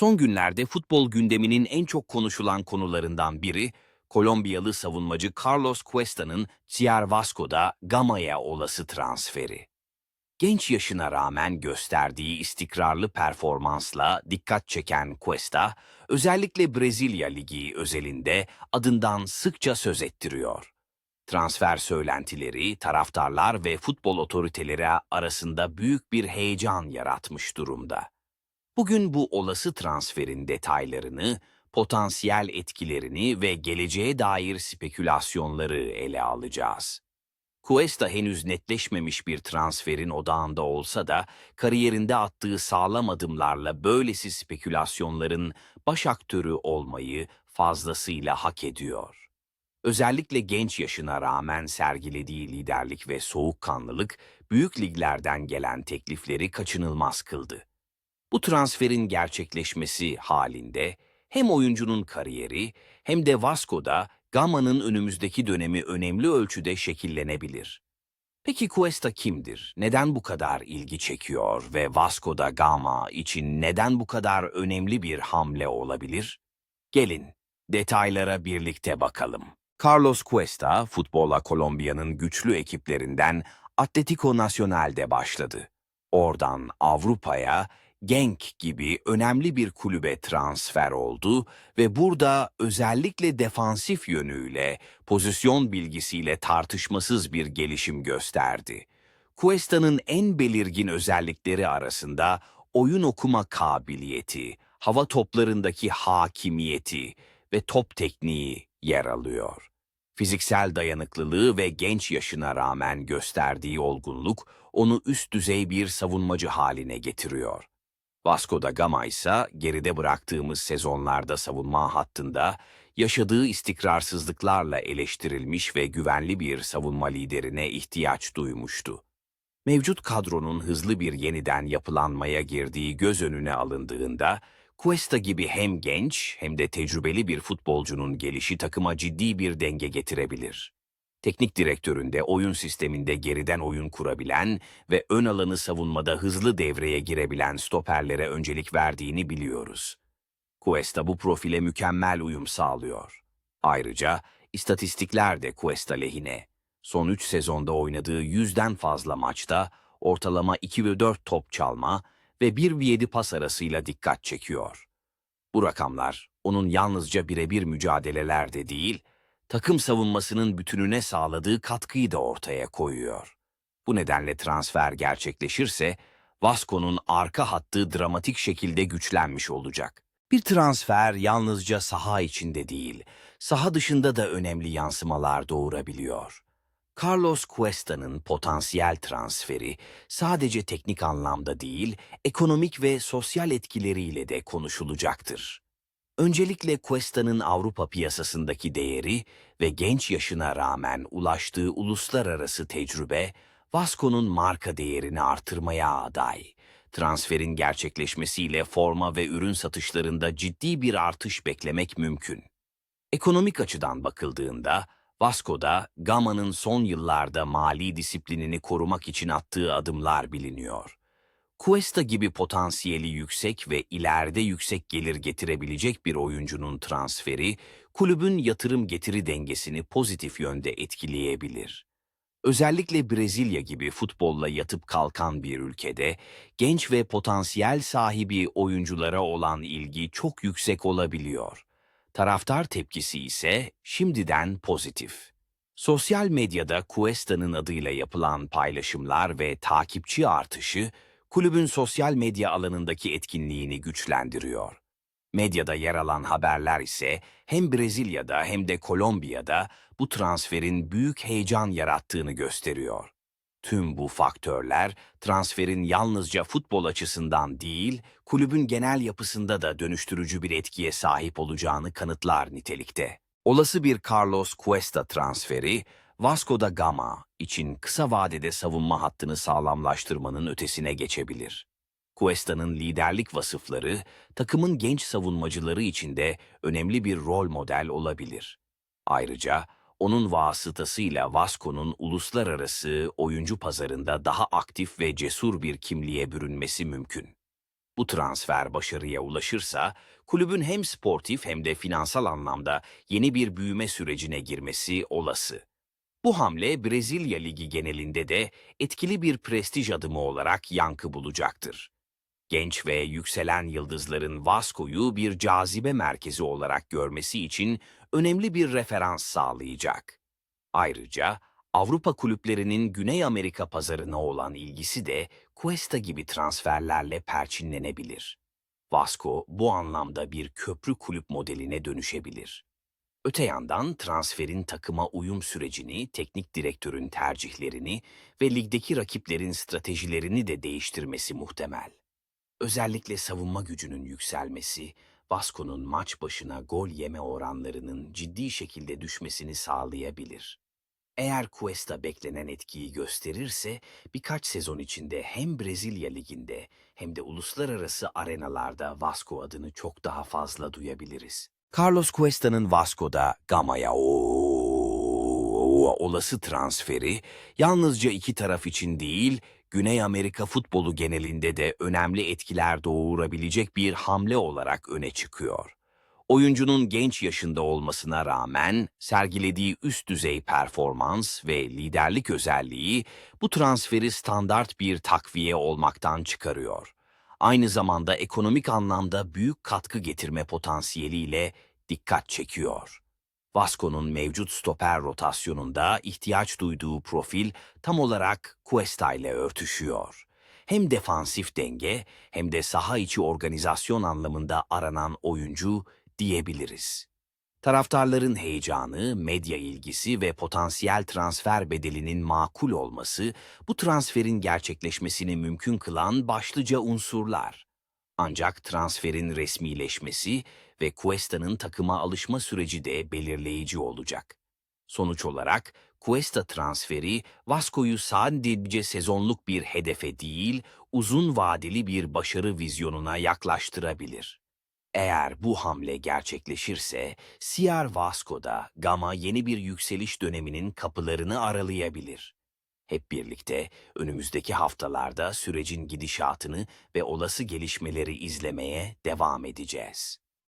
Son günlerde futbol gündeminin en çok konuşulan konularından biri, Kolombiyalı savunmacı Carlos Cuesta'nın Ciar Vasco'da Gama'ya olası transferi. Genç yaşına rağmen gösterdiği istikrarlı performansla dikkat çeken Cuesta, özellikle Brezilya Ligi özelinde adından sıkça söz ettiriyor. Transfer söylentileri, taraftarlar ve futbol otoriteleri arasında büyük bir heyecan yaratmış durumda. Bugün bu olası transferin detaylarını, potansiyel etkilerini ve geleceğe dair spekülasyonları ele alacağız. Cuesta henüz netleşmemiş bir transferin odağında olsa da kariyerinde attığı sağlam adımlarla böylesi spekülasyonların baş aktörü olmayı fazlasıyla hak ediyor. Özellikle genç yaşına rağmen sergilediği liderlik ve soğukkanlılık büyük liglerden gelen teklifleri kaçınılmaz kıldı. Bu transferin gerçekleşmesi halinde hem oyuncunun kariyeri hem de Vasco'da Gama'nın önümüzdeki dönemi önemli ölçüde şekillenebilir. Peki Cuesta kimdir? Neden bu kadar ilgi çekiyor ve Vasco da Gama için neden bu kadar önemli bir hamle olabilir? Gelin detaylara birlikte bakalım. Carlos Cuesta, futbola Kolombiya'nın güçlü ekiplerinden Atletico Nacional'de başladı. Oradan Avrupa'ya Genk gibi önemli bir kulübe transfer oldu ve burada özellikle defansif yönüyle, pozisyon bilgisiyle tartışmasız bir gelişim gösterdi. Cuesta'nın en belirgin özellikleri arasında oyun okuma kabiliyeti, hava toplarındaki hakimiyeti ve top tekniği yer alıyor. Fiziksel dayanıklılığı ve genç yaşına rağmen gösterdiği olgunluk onu üst düzey bir savunmacı haline getiriyor. Vasco da Gama ise geride bıraktığımız sezonlarda savunma hattında yaşadığı istikrarsızlıklarla eleştirilmiş ve güvenli bir savunma liderine ihtiyaç duymuştu. Mevcut kadronun hızlı bir yeniden yapılanmaya girdiği göz önüne alındığında, Cuesta gibi hem genç hem de tecrübeli bir futbolcunun gelişi takıma ciddi bir denge getirebilir. Teknik direktöründe oyun sisteminde geriden oyun kurabilen ve ön alanı savunmada hızlı devreye girebilen stoperlere öncelik verdiğini biliyoruz. Cuesta bu profile mükemmel uyum sağlıyor. Ayrıca istatistikler de Cuesta lehine. Son 3 sezonda oynadığı yüzden fazla maçta ortalama 2 ve 4 top çalma ve 1 ve 7 pas arasıyla dikkat çekiyor. Bu rakamlar onun yalnızca birebir mücadelelerde değil, takım savunmasının bütününe sağladığı katkıyı da ortaya koyuyor. Bu nedenle transfer gerçekleşirse Vasco'nun arka hattı dramatik şekilde güçlenmiş olacak. Bir transfer yalnızca saha içinde değil, saha dışında da önemli yansımalar doğurabiliyor. Carlos Cuesta'nın potansiyel transferi sadece teknik anlamda değil, ekonomik ve sosyal etkileriyle de konuşulacaktır. Öncelikle Cuesta'nın Avrupa piyasasındaki değeri ve genç yaşına rağmen ulaştığı uluslararası tecrübe, Vasco'nun marka değerini artırmaya aday. Transferin gerçekleşmesiyle forma ve ürün satışlarında ciddi bir artış beklemek mümkün. Ekonomik açıdan bakıldığında, Vasco'da Gama'nın son yıllarda mali disiplinini korumak için attığı adımlar biliniyor. Cuesta gibi potansiyeli yüksek ve ileride yüksek gelir getirebilecek bir oyuncunun transferi, kulübün yatırım getiri dengesini pozitif yönde etkileyebilir. Özellikle Brezilya gibi futbolla yatıp kalkan bir ülkede, genç ve potansiyel sahibi oyunculara olan ilgi çok yüksek olabiliyor. Taraftar tepkisi ise şimdiden pozitif. Sosyal medyada Cuesta'nın adıyla yapılan paylaşımlar ve takipçi artışı, kulübün sosyal medya alanındaki etkinliğini güçlendiriyor. Medyada yer alan haberler ise hem Brezilya'da hem de Kolombiya'da bu transferin büyük heyecan yarattığını gösteriyor. Tüm bu faktörler transferin yalnızca futbol açısından değil, kulübün genel yapısında da dönüştürücü bir etkiye sahip olacağını kanıtlar nitelikte. Olası bir Carlos Cuesta transferi, Vasco da Gama için kısa vadede savunma hattını sağlamlaştırmanın ötesine geçebilir. Cuesta'nın liderlik vasıfları takımın genç savunmacıları için de önemli bir rol model olabilir. Ayrıca onun vasıtasıyla Vasco'nun uluslararası oyuncu pazarında daha aktif ve cesur bir kimliğe bürünmesi mümkün. Bu transfer başarıya ulaşırsa kulübün hem sportif hem de finansal anlamda yeni bir büyüme sürecine girmesi olası. Bu hamle Brezilya Ligi genelinde de etkili bir prestij adımı olarak yankı bulacaktır. Genç ve yükselen yıldızların Vasco'yu bir cazibe merkezi olarak görmesi için önemli bir referans sağlayacak. Ayrıca Avrupa kulüplerinin Güney Amerika pazarına olan ilgisi de Cuesta gibi transferlerle perçinlenebilir. Vasco bu anlamda bir köprü kulüp modeline dönüşebilir. Öte yandan transferin takıma uyum sürecini, teknik direktörün tercihlerini ve ligdeki rakiplerin stratejilerini de değiştirmesi muhtemel. Özellikle savunma gücünün yükselmesi, Vasco'nun maç başına gol yeme oranlarının ciddi şekilde düşmesini sağlayabilir. Eğer Cuesta beklenen etkiyi gösterirse birkaç sezon içinde hem Brezilya Ligi'nde hem de uluslararası arenalarda Vasco adını çok daha fazla duyabiliriz. Carlos Cuesta'nın Vasco'da Gama'ya olası transferi yalnızca iki taraf için değil, Güney Amerika futbolu genelinde de önemli etkiler doğurabilecek bir hamle olarak öne çıkıyor. Oyuncunun genç yaşında olmasına rağmen sergilediği üst düzey performans ve liderlik özelliği bu transferi standart bir takviye olmaktan çıkarıyor. Aynı zamanda ekonomik anlamda büyük katkı getirme potansiyeliyle dikkat çekiyor. Vasco'nun mevcut stoper rotasyonunda ihtiyaç duyduğu profil tam olarak Cuesta ile örtüşüyor. Hem defansif denge hem de saha içi organizasyon anlamında aranan oyuncu diyebiliriz. Taraftarların heyecanı, medya ilgisi ve potansiyel transfer bedelinin makul olması bu transferin gerçekleşmesini mümkün kılan başlıca unsurlar. Ancak transferin resmileşmesi ve Cuesta'nın takıma alışma süreci de belirleyici olacak. Sonuç olarak Cuesta transferi Vasco'yu sadece sezonluk bir hedefe değil, uzun vadeli bir başarı vizyonuna yaklaştırabilir. Eğer bu hamle gerçekleşirse, Sierra Vasco'da Gama yeni bir yükseliş döneminin kapılarını aralayabilir. Hep birlikte önümüzdeki haftalarda sürecin gidişatını ve olası gelişmeleri izlemeye devam edeceğiz.